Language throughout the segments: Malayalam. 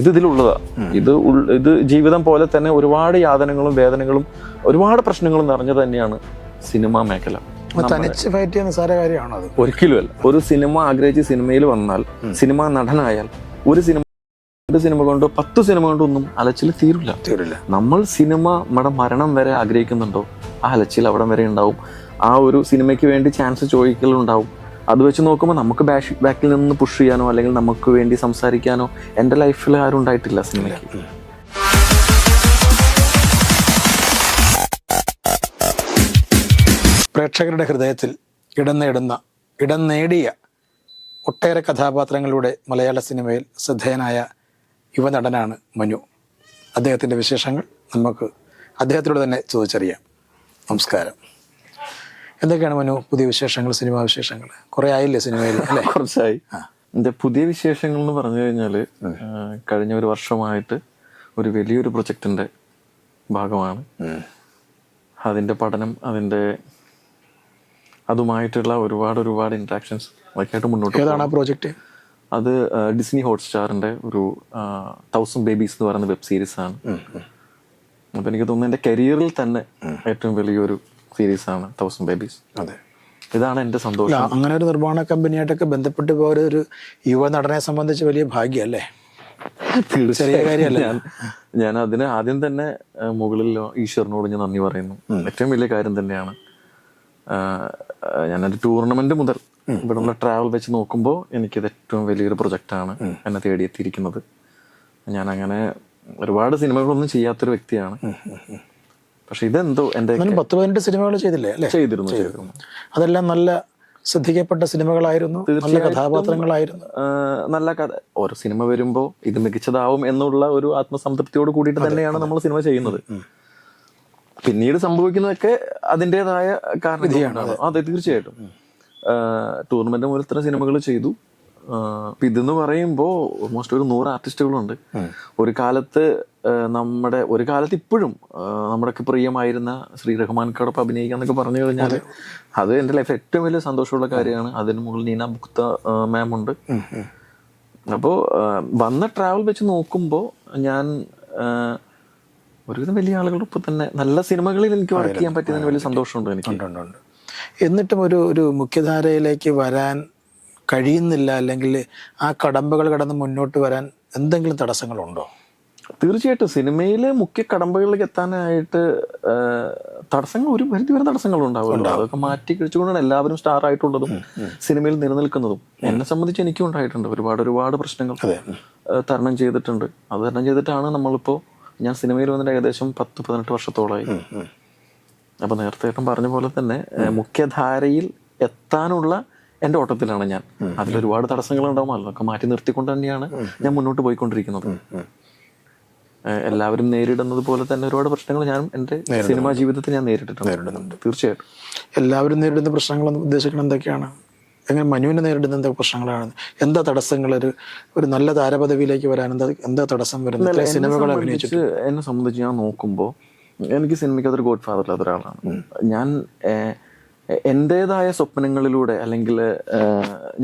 ഇത് ഇതിലുള്ളതാ. ഇത് ഇത് ജീവിതം പോലെ തന്നെ ഒരുപാട് യാതനകളും വേദനകളും ഒരുപാട് പ്രശ്നങ്ങളും നിറഞ്ഞത് തന്നെയാണ് സിനിമാ മേഖല. തനിച്ച് ഫൈറ്റ് ചെയ്യുന്ന സാര കാര്യമാണോ അത്? ഒരിക്കലുമല്ല ഒരു സിനിമ ആഗ്രഹിച്ച് സിനിമയിൽ വന്നാൽ സിനിമ നടനായാൽ ഒരു സിനിമ രണ്ട് സിനിമ കൊണ്ട് പത്ത് സിനിമ കൊണ്ടോ ഒന്നും അലച്ചിൽ തീരില്ല. തീരില്ല. നമ്മൾ സിനിമ നമ്മുടെ മരണം വരെ ആഗ്രഹിക്കുന്നുണ്ടോ? ആ അലച്ചിൽ അവിടം വരെ ഉണ്ടാവും. ആ ഒരു സിനിമയ്ക്ക് വേണ്ടി ചാൻസ് ചോദിക്കലുണ്ടാവും. അത് വെച്ച് നോക്കുമ്പോൾ നമുക്ക് ബാഷ് ബാക്കിൽ നിന്ന് പുഷ് ചെയ്യാനോ അല്ലെങ്കിൽ നമുക്ക് വേണ്ടി സംസാരിക്കാനോ എന്റെ ലൈഫിൽ ആരും ഉണ്ടായിട്ടില്ല സിനിമയ്ക്ക്. പ്രേക്ഷകരുടെ ഹൃദയത്തിൽ ഇടം നേടുന്ന ഇടം നേടിയ ഒട്ടേറെ കഥാപാത്രങ്ങളിലൂടെ മലയാള സിനിമയിൽ ശ്രദ്ധേയനായ യുവനടനാണ് മനു. അദ്ദേഹത്തിന്റെ വിശേഷങ്ങൾ നമുക്ക് അദ്ദേഹത്തിലൂടെ തന്നെ ചോദിച്ചറിയാം. നമസ്കാരം. എന്തൊക്കെയാണ് മനു പുതിയ വിശേഷങ്ങൾ സിനിമാ വിശേഷങ്ങൾ? കുറേ ആയില്ലേ സിനിമയിൽ അല്ലേ? കുറച്ചായി. എന്റെ പുതിയ വിശേഷങ്ങൾ എന്ന് പറഞ്ഞു കഴിഞ്ഞാൽ കഴിഞ്ഞ ഒരു വർഷമായിട്ട് ഒരു വലിയൊരു പ്രൊജക്റ്റിന്റെ ഭാഗമാണ്. അതിന്റെ പഠനം അതിന്റെ അതുമായിട്ടുള്ള ഒരുപാട് ഒരുപാട് ഇൻട്രാക്ഷൻസ് അതൊക്കെയായിട്ട് മുന്നോട്ട് ഏതാണ് ആ പ്രോജക്റ്റ്? അത് ഡിസ്നി ഹോട്ട്സ്റ്റാറിന്റെ ഒരു തൗസൻഡ് ബേബീസ് എന്ന് പറയുന്ന വെബ് സീരീസ് ആണ് അപ്പൊ എനിക്ക് തോന്നുന്നു എന്റെ കരിയറിൽ തന്നെ ഏറ്റവും വലിയൊരു സീരീസ് ആണ് തൗസൻഡ് ബേബീസ് അതെ. ഇതാണ് എന്റെ സന്തോഷം. അങ്ങനെ ഒരു നിർമ്മാണ കമ്പനിയായിട്ടൊക്കെ ബന്ധപ്പെട്ട് പോയ ഒരു യുവ നടനെ സംബന്ധിച്ച് വലിയ ഭാഗ്യമല്ലേ? ചെറിയ കാര്യമല്ല? ഞാൻ അതിന് ആദ്യം തന്നെ മുകളിൽ ഈശ്വരനോട് ഞാൻ നന്ദി പറയുന്നു. ഏറ്റവും വലിയ കാര്യം തന്നെയാണ് ഞാനൊരു ടൂർണമെന്റ് മുതൽ ഇവിടെ നമ്മൾ ട്രാവൽ വെച്ച് നോക്കുമ്പോൾ എനിക്കിത് ഏറ്റവും വലിയൊരു പ്രൊജക്റ്റാണ് എന്നെ തേടിയെത്തിയിരിക്കുന്നത്. ഞാൻ അങ്ങനെ ഒരുപാട് സിനിമകളൊന്നും ചെയ്യാത്തൊരു വ്യക്തിയാണ്. പക്ഷെ ഇതെന്തോ എന്റെ എന്നാലും പത്ത് പതിനെട്ട് സിനിമകൾ ചെയ്തില്ലേ അല്ലേ? ചെയ്തിരുന്നു ചെയ്തിരുന്നു. അതെല്ലാം നല്ല ശ്രദ്ധിക്കപ്പെട്ട സിനിമകളായിരുന്നു നല്ല കഥാപാത്രങ്ങളായിരുന്നു. നല്ല കഥ. ഓരോ സിനിമ വരുമ്പോ ഇത് മികച്ചതാവും എന്നുള്ള ഒരു ആത്മസംതൃപ്തിയോട് കൂടിയിട്ട് തന്നെയാണ് നമ്മൾ സിനിമ ചെയ്യുന്നത്. പിന്നീട് സംഭവിക്കുന്നതൊക്കെ അതിന്റെതായ കാരണമാണ് അതെ. തീർച്ചയായിട്ടും. ടൂർണമെന്റ് മൂലത്തിന് സിനിമകൾ ചെയ്തു. ഇതെന്ന് പറയുമ്പോൾ ഓൾമോസ്റ്റ് ഒരു നൂറ് ആർട്ടിസ്റ്റുകളുണ്ട് ഒരു കാലത്ത് നമ്മുടെ ഒരു കാലത്ത് ഇപ്പോഴും നമ്മുടെയൊക്കെ പ്രിയമായിരുന്ന ശ്രീ റഹ്മാൻ കടപ്പ് അഭിനയിക്കുക എന്നൊക്കെ പറഞ്ഞു കഴിഞ്ഞാൽ അത്. എന്റെ ലൈഫ് ഏറ്റവും വലിയ സന്തോഷമുള്ള കാര്യമാണ്. അതിന് മുകളിൽ നീന ബുക്ത മാം ഉണ്ട്. അപ്പോൾ വന്ന ട്രാവൽ വെച്ച് നോക്കുമ്പോൾ ഞാൻ ഒരുവിധം വലിയ ആളുകളുടെ ഒപ്പം തന്നെ നല്ല സിനിമകളിൽ എനിക്ക് വർക്ക് ചെയ്യാൻ പറ്റിയതിന് വലിയ സന്തോഷമുണ്ട് എനിക്ക്. എന്നിട്ടും ഒരു ഒരു മുഖ്യധാരയിലേക്ക് വരാൻ കഴിയുന്നില്ല അല്ലെങ്കിൽ ആ കടമ്പകൾ കടന്ന് മുന്നോട്ട് വരാൻ എന്തെങ്കിലും തടസ്സങ്ങളുണ്ടോ? തീർച്ചയായിട്ടും. സിനിമയിൽ മുഖ്യ കടമ്പകളിലേക്ക് എത്താനായിട്ട് തടസ്സങ്ങൾ ഒരു പരിധി വരെ തടസ്സങ്ങൾ ഉണ്ടാവുമല്ലോ അതൊക്കെ മാറ്റി കഴിച്ചുകൊണ്ടാണ് എല്ലാവരും സ്റ്റാർ ആയിട്ടുള്ളതും സിനിമയിൽ നിലനിൽക്കുന്നതും. എന്നെ സംബന്ധിച്ച് എനിക്കും ഉണ്ടായിട്ടുണ്ട്. ഒരുപാട് ഒരുപാട് പ്രശ്നങ്ങൾ തരണം ചെയ്തിട്ടുണ്ട്. അത് തരണം ചെയ്തിട്ടാണ് നമ്മളിപ്പോൾ ഞാൻ സിനിമയിൽ വന്നിട്ട് ഏകദേശം പത്ത് പതിനെട്ട് വർഷത്തോളമായി അപ്പൊ നേരത്തെ ഏട്ടൻ പറഞ്ഞ പോലെ തന്നെ മുഖ്യധാരയിൽ എത്താനുള്ള എന്റെ ഓട്ടത്തിലാണ് ഞാൻ. അതിൽ ഒരുപാട് തടസ്സങ്ങൾ ഉണ്ടാവുമല്ലോ അതൊക്കെ മാറ്റി നിർത്തിക്കൊണ്ട് തന്നെയാണ് ഞാൻ മുന്നോട്ട് പോയിക്കൊണ്ടിരിക്കുന്നത്. എല്ലാവരും നേരിടുന്നത് പോലെ തന്നെ ഒരുപാട് പ്രശ്നങ്ങൾ ഞാൻ എന്റെ സിനിമാ ജീവിതത്തിൽ ഞാൻ നേരിട്ടിട്ടുണ്ട്. തീർച്ചയായിട്ടും. എല്ലാവരും നേരിടുന്ന പ്രശ്നങ്ങൾ ഉദ്ദേശിക്കുന്നത് എന്തൊക്കെയാണ്? എങ്ങനെ മനുവിനെ നേരിടുന്ന എന്തൊക്കെ പ്രശ്നങ്ങളാണ്? എന്താ തടസ്സങ്ങൾ? ഒരു ഒരു നല്ല താരപദവിയിലേക്ക് വരാൻ എന്താ എന്താ തടസ്സം വരുന്നത്? സിനിമകൾ അഭിനയിച്ചിട്ട്. എന്നെ സംബന്ധിച്ച് ഞാൻ നോക്കുമ്പോൾ എനിക്ക് സിനിമയ്ക്ക് അതൊരു ഗോഡ് ഫാദർ ഇല്ലാത്ത ഒരാളാണ് ഞാൻ എന്റെതായ സ്വപ്നങ്ങളിലൂടെ അല്ലെങ്കിൽ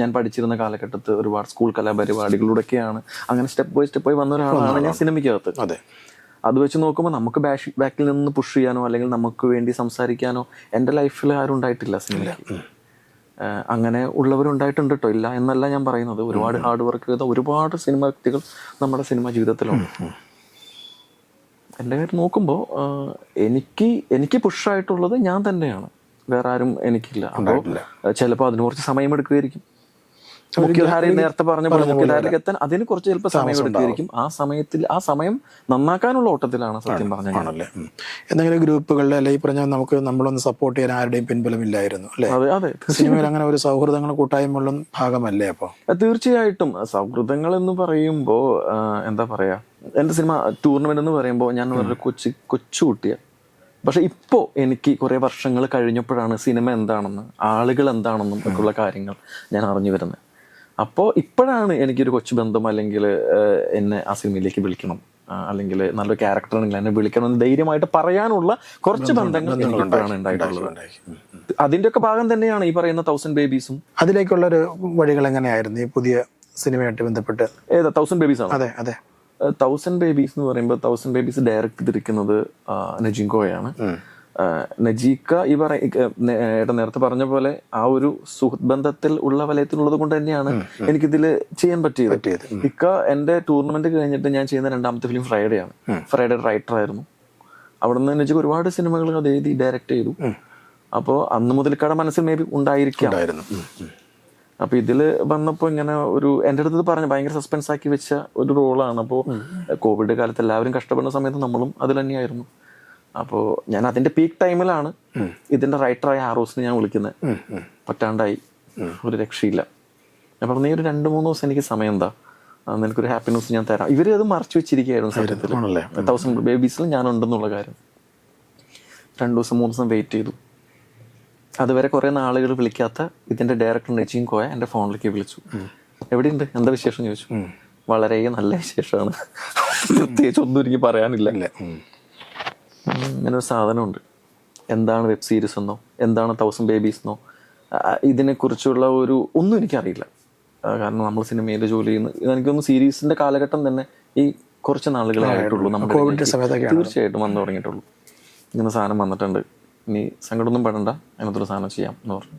ഞാൻ പഠിച്ചിരുന്ന കാലഘട്ടത്ത് ഒരുപാട് സ്കൂൾ കലാപരിപാടികളിലൂടെയൊക്കെയാണ് അങ്ങനെ സ്റ്റെപ്പ് ബൈ സ്റ്റെപ്പ് ആയി വന്ന ഒരാളാണ് ഞാൻ സിനിമയ്ക്കകത്ത്. അതെ. അത് വെച്ച് നോക്കുമ്പോൾ നമുക്ക് ബാഷ് ബാക്കിൽ നിന്ന് പുഷ് ചെയ്യാനോ അല്ലെങ്കിൽ നമുക്ക് വേണ്ടി സംസാരിക്കാനോ എന്റെ ലൈഫിൽ ആരും ഉണ്ടായിട്ടില്ല സിനിമയ്ക്ക്. അങ്ങനെ ഉള്ളവരുണ്ടായിട്ടുണ്ട് കേട്ടോ ഇല്ല എന്നല്ല ഞാൻ പറയുന്നത്. ഒരുപാട് ഹാർഡ് വർക്ക് ചെയ്ത ഒരുപാട് സിനിമ വ്യക്തികൾ നമ്മുടെ സിനിമ ജീവിതത്തിലുണ്ട്. എന്റെ കാര്യം നോക്കുമ്പോൾ എനിക്ക് എനിക്ക് പുഷായിട്ടുള്ളത് ഞാൻ തന്നെയാണ്. വേറെ ആരും എനിക്കില്ല അപ്പോൾ ചിലപ്പോൾ അതിന് കുറച്ച് സമയം എടുക്കുകയായിരിക്കും മുഖ്യധാരയിൽ നേരത്തെ പറഞ്ഞ പോലെ മുഖ്യധാരയിലേക്ക് എത്താൻ അതിന് കുറച്ച് ചിലപ്പോൾ സമയം എടുക്കുകയായിരിക്കും ആ സമയത്തിൽ ആ സമയം നന്നാക്കാനുള്ള ഓട്ടത്തിലാണ് സത്യം പറഞ്ഞാൽ. എന്തെങ്കിലും ഗ്രൂപ്പുകളുടെ അല്ലെങ്കിൽ പറഞ്ഞാൽ നമുക്ക് നമ്മളൊന്ന് സപ്പോർട്ട് ചെയ്യാൻ ആരുടെയും പിൻബലമില്ലായിരുന്നു അല്ലേ? അതെ അതെ. സിനിമയിൽ അങ്ങനെ ഒരു സൗഹൃദങ്ങൾ കൂട്ടായ്മകളും ഭാഗമല്ലേ അപ്പോൾ തീർച്ചയായിട്ടും. സൗഹൃദങ്ങൾ എന്ന് പറയുമ്പോൾ എന്താ പറയാ എന്റെ സിനിമ ടൂർണമെന്റ് എന്ന് പറയുമ്പോൾ ഞാൻ വളരെ കൊച്ചു കൊച്ചു കൊച്ചുകുട്ടിയ പക്ഷെ ഇപ്പോൾ എനിക്ക് കുറേ വർഷങ്ങൾ കഴിഞ്ഞപ്പോഴാണ് സിനിമ എന്താണെന്ന് ആളുകൾ എന്താണെന്നും ഒക്കെയുള്ള കാര്യങ്ങൾ ഞാൻ അറിഞ്ഞു വരുന്നത്. അപ്പോൾ ഇപ്പോഴാണ് എനിക്കൊരു കൊച്ചു ബന്ധം അല്ലെങ്കിൽ എന്നെ ആ സിനിമയിലേക്ക് വിളിക്കണം. അല്ലെങ്കിൽ നല്ലൊരു ക്യാരക്ടർ ആണെങ്കിൽ എന്നെ വിളിക്കണം എന്ന് ധൈര്യമായിട്ട് പറയാനുള്ള കുറച്ച് ബന്ധങ്ങൾ എനിക്ക് ഉണ്ടായിട്ടുള്ളത്. അതിന്റെ ഒക്കെ ഭാഗം തന്നെയാണ് ഈ പറയുന്ന തൗസൻഡ് ബേബീസും അതിലേക്കുള്ള ഒരു വഴികൾ എങ്ങനെയായിരുന്നു ഈ പുതിയ സിനിമയായിട്ട് ബന്ധപ്പെട്ട്? ഏതാ തൗസൻഡ് ബേബീസ് ആണ്? അതെ അതെ. തൗസൻഡ് ബേബീസ് എന്ന് പറയുമ്പോൾ തൗസൻഡ് ബേബീസ് ഡയറക്റ്റ് ചെയ്തിരിക്കുന്നത് നജീങ്കോയാണ്. നജീക്ക ഈ പറ നേരത്തെ പറഞ്ഞ പോലെ ആ ഒരു സുഹൃത്ത് ബന്ധത്തിൽ ഉള്ള വലയത്തിലുള്ളത് കൊണ്ട് തന്നെയാണ് എനിക്കിതിൽ ചെയ്യാൻ പറ്റിയത്. ഇക്ക എന്റെ ടൂർണമെന്റ് കഴിഞ്ഞിട്ട് ഞാൻ ചെയ്യുന്ന രണ്ടാമത്തെ ഫിലിം ഫ്രൈഡേ ആണ്. ഫ്രൈഡേ റൈറ്റർ ആയിരുന്നു. അവിടുന്ന് നജീക്ക് ഒരുപാട് സിനിമകൾ അത് എഴുതി ഡയറക്റ്റ് ചെയ്തു. അപ്പോൾ അന്ന് മുതൽ കട മനസ്സിൽ മേ ബി ഉണ്ടായിരിക്കാം ഉണ്ടായിരുന്നു ഉം, ഉം. അപ്പൊ ഇതിൽ വന്നപ്പോ ഇങ്ങനെ ഒരു എന്റെ അടുത്ത് പറഞ്ഞ ഭയങ്കര സസ്പെൻസ് ആക്കി വെച്ച ഒരു റോളാണ് അപ്പോൾ കോവിഡ് കാലത്ത് എല്ലാവരും കഷ്ടപ്പെടുന്ന സമയത്ത് നമ്മളും അതിൽ തന്നെയായിരുന്നു. അപ്പോൾ ഞാൻ അതിന്റെ പീക്ക് ടൈമിലാണ് ഇതിന്റെ റൈറ്ററായ ആറോസിനെ ഞാൻ വിളിക്കുന്നത് പറ്റാണ്ടായി. ഒരു രക്ഷയില്ല. ഞാൻ പറഞ്ഞു നീ ഒരു രണ്ട് മൂന്ന് ദിവസം എനിക്ക് സമയം എന്താ എനിക്കൊരു നിനക്കൊരു ഹാപ്പി ന്യൂസ് ഞാൻ തരാം. ഇവർ അത് മറച്ചു വെച്ചിരിക്കുകയായിരുന്നു സത്യത്തിൽ? തൗസൻഡ് ബേബീസിൽ ഞാൻ ഉണ്ടെന്നുള്ള കാര്യം. രണ്ടു ദിവസം മൂന്ന് ദിവസം വെയിറ്റ് ചെയ്തു. അതുവരെ കുറെ നാളുകൾ വിളിക്കാത്ത ഇതിന്റെ ഡയറക്ടർ നെച്ചിയും കോയ എന്റെ ഫോണിലേക്ക് വിളിച്ചു. എവിടെയുണ്ട്? എന്താ വിശേഷം ചോദിച്ചു. വളരെ നല്ല വിശേഷമാണ്. പ്രത്യേകിച്ച് ഒന്നും എനിക്ക് പറയാനില്ല. ഇങ്ങനൊരു ഇങ്ങനെ ഒരു സാധനമുണ്ട്. എന്താണ് വെബ് സീരീസ് എന്നോ എന്താണ് തൗസൻഡ് ബേബീസ് എന്നോ ഇതിനെക്കുറിച്ചുള്ള ഒരു ഒന്നും എനിക്കറിയില്ല. കാരണം നമ്മൾ സിനിമയിൽ ജോലി ചെയ്യുന്ന എനിക്കൊന്ന് സീരീസിന്റെ കാലഘട്ടം തന്നെ ഈ കുറച്ച് നാളുകളായിട്ടുള്ളൂ സമയത്തൊക്കെയാണ്. തീർച്ചയായിട്ടും വന്നു തുടങ്ങിയിട്ടുള്ളൂ. ഇങ്ങനെ സാധനം വന്നിട്ടുണ്ട്. ഇനി സങ്കടമൊന്നും പെടണ്ട. അങ്ങനത്തെ സാധനം ചെയ്യാം എന്ന് പറഞ്ഞു.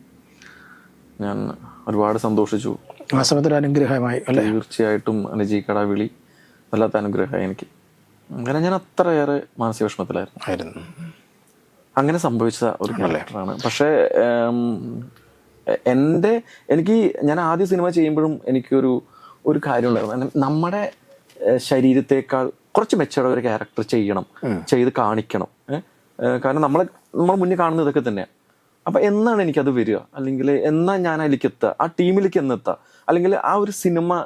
ഞാൻ ഒരുപാട് സന്തോഷിച്ചു. ആ സമയത്ത് ഒരു അനുഗ്രഹമായി അല്ലെ? തീർച്ചയായിട്ടും അനുജി കട വിളി വല്ലാത്ത അനുഗ്രഹമായി എനിക്ക്. അങ്ങനെ ഞാൻ അത്രയേറെ മാനസിക വിഷമത്തിലായിരുന്നു. ആയിരുന്നു. അങ്ങനെ സംഭവിച്ച ഒരു ക്യാരക്ടറാണ്. പക്ഷേ എന്റെ എനിക്ക് ഞാൻ ആദ്യ സിനിമ ചെയ്യുമ്പോഴും എനിക്കൊരു ഒരു കാര്യം ഉണ്ടായിരുന്നു നമ്മുടെ ശരീരത്തെക്കാൾ ശരീരത്തേക്കാൾ കുറച്ച് മെച്ചമുള്ള ഒരു ക്യാരക്ടർ ചെയ്യണം. ചെയ്ത് കാണിക്കണം. ഏഹ്? കാരണം നമ്മളെ നമ്മൾ മുന്നിൽ കാണുന്ന ഇതൊക്കെ തന്നെയാണ് അപ്പൊ എന്നാണ് എനിക്കത് വരിക? അല്ലെങ്കിൽ എന്നാ ഞാൻ അതിലേക്ക് എത്തുക? ആ ടീമിലേക്ക് എന്നെത്തുക അല്ലെങ്കിൽ ആ ഒരു സിനിമ